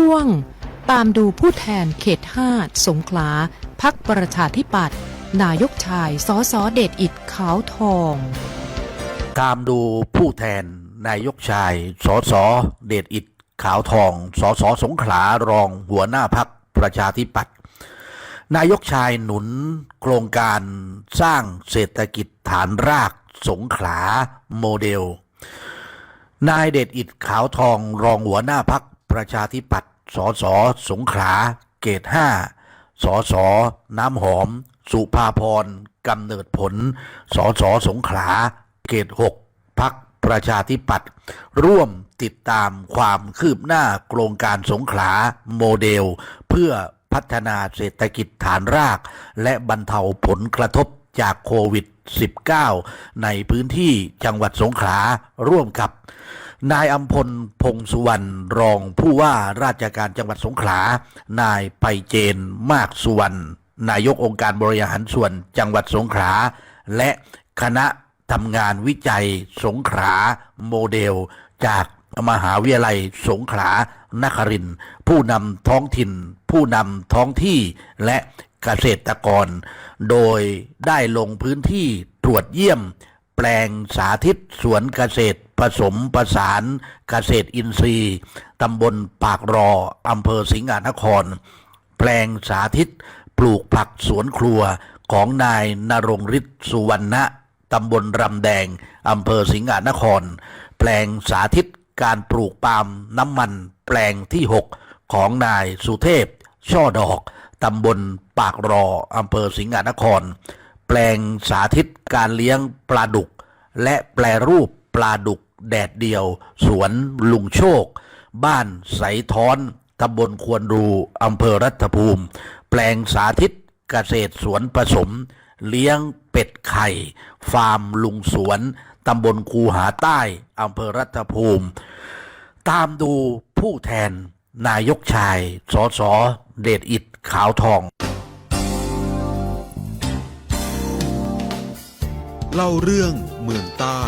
ช่วง ตามดูผู้แทนเขต 5 สงขลาพักประชาธิปัตย์นายกชายสอสอเดชอิดขาวทอง ตามดูผู้แทนนายกชายสอสอเดชอิดขาวทองสอสอสงขลารองหัวหน้าพักประชาธิปัตย์นายกชายหนุนโครงการสร้างเศรษฐกิจฐานรากสงขลาโมเดล นายเดชอิดขาวทองรองหัวหน้าพัก ประชาธิปัตย์สสสงขลาเกตห้าสสน้ำหอม สุภาพรกำเนิดผลสสสงขลาเกตหกพักประชาธิปัตย์ร่วมติดตามความคืบหน้าโครงการสงขลาโมเดล เพื่อพัฒนาเศรษฐกิจฐานราก และบรรเทาผลกระทบจากโควิด -19 ในพื้นที่จังหวัดสงขลาร่วมกับ นายอัมพลพงสุวรรณรองผู้ว่าราชการจังหวัดสงขลา นายไปเจนมากสุวรรณนายกองค์การบริหารส่วนจังหวัดสงขลา และคณะทำงานวิจัยสงขลาโมเดล จากมหาวิทยาลัยสงขลานครินผู้นำท้องถิ่น ผู้นำท้องที่และเกษตรกร โดยได้ลงพื้นที่ตรวจเยี่ยม แปลงสาธิตสวนเกษตร ผสมประสานเกษตรอินทรีย์ ตำบลปากรอ อำเภอสิงหานคร แปลงสาธิต ปลูกผักสวนครัวของนายนรงฤทธิ์สุวรรณะตำบลรำแดง อำเภอสิงหานคร แปลงสาธิตการปลูกปาล์มน้ำมันแปลงที่ 6 ของนายสุเทพ ช่อดอก ตำบลปากรอ อำเภอสิงหานคร แปลงสาธิตการเลี้ยงปลาดุก และแปลรูปปลาดุก แดดเดียว สวนลุงโชค บ้านใสท้อนตำบลควรรูอำเภอรัฐภูมิ แปลงสาธิตเกษตรสวนผสม เลี้ยงเป็ดไข่ ฟาร์มลุงสวน ตำบลคูหาใต้อำเภอรัฐภูมิ ตามดูผู้แทนนายกชาย สส เดชอิดขาวทอง เล่าเรื่องเมืองใต้